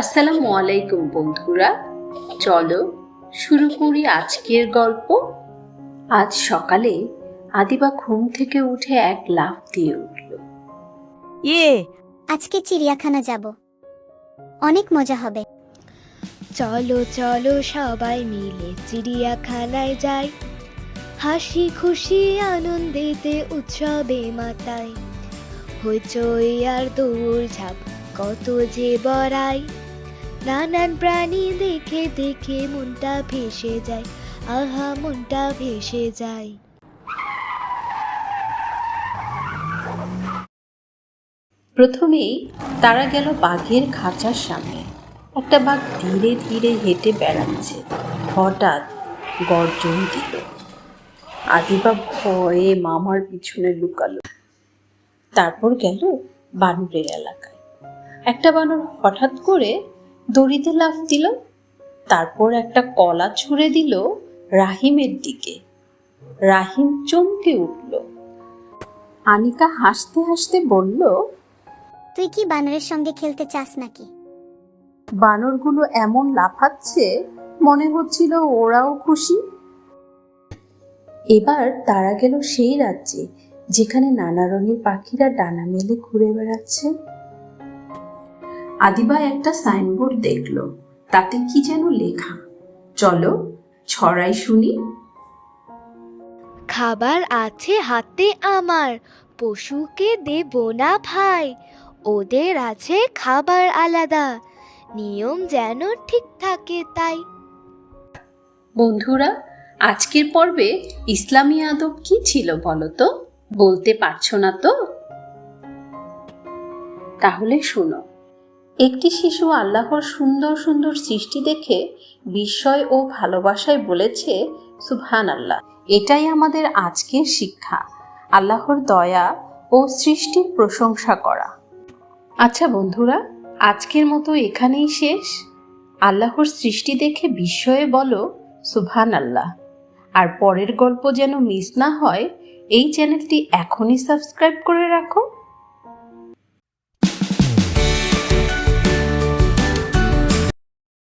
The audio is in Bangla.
আসসালামু আলাইকুম বন্ধুরা। চলো শুরু করি আজকের গল্প। আজ সকালে আদিবা ঘুম থেকে উঠে এক লাফ দিয়ে উঠল। ইয়ে আজকে চিড়িয়াখানা যাব। অনেক মজা হবে। চলো চলো সবাই মিলে চিড়িয়াখানায় যাই। হাসি খুশি আনন্দেতে উৎসবে মাতায় হইচই আর দৌড় ঝাঁপ কত যে বড়াই। নানান প্রাণী দেখে দেখে মনটা ভেসে যায়। আহা, মনটা ভেসে যায়। প্রথমেই তারা গেল বাঘের খাঁচার সামনে। একটা বাঘ ধীরে ধীরে হেঁটে বেড়াচ্ছে। হঠাৎ গর্জন দিল। আদিবা ভয়ে মামার পিছনে লুকালো। তারপর গেল বানরের এলাকায়। একটা বানর হঠাৎ করে দড়িতে লাফ দিল তারপর একটা কলা ছুঁড়ে দিল রাহিমের দিকে। রাহিম চমকে উঠল। আনিকা হাসতে হাসতে বলল তুই কি বানরের সঙ্গে খেলতে চাস নাকি? বানরগুলো এমন লাফাচ্ছে মনে হচ্ছিল ওরাও খুশি। এবার তারা গেল সেই রাজ্যে যেখানে নানা রঙের পাখিরা ডানা মেলে ঘুরে বেড়াচ্ছে। আদিবা একটা সাইনবোর্ড দেখল। তাতে কি যেন লেখা। চলো ছড়াই শুনি। খাবার আছে হাতে আমার পশুকে দেব না ভাই। ওদের আছে খাবার আলাদা নিয়ম যেন ঠিক থাকে তাই। বন্ধুরা আজকের পর্বে ইসলামী আদব কি ছিল বলো তো? বলতে পারছ না তো? তাহলে শোনো একটি শিশু আল্লাহর সুন্দর সুন্দর সৃষ্টি দেখে, বিস্ময় ও ভালোবাসায় বলেছে সুবহান আল্লাহ এটাই আমাদের আজকের শিক্ষা। আল্লাহর দয়া ও সৃষ্টির প্রশংসা করা। আচ্ছা বন্ধুরা, আজকের মতো এখানেই শেষ। আল্লাহর সৃষ্টি দেখে বিস্ময়ে বলো সুবহান আল্লাহ আর পরের গল্প যেন মিস না হয়, এই চ্যানেলটি এখনই সাবস্ক্রাইব করে রাখো।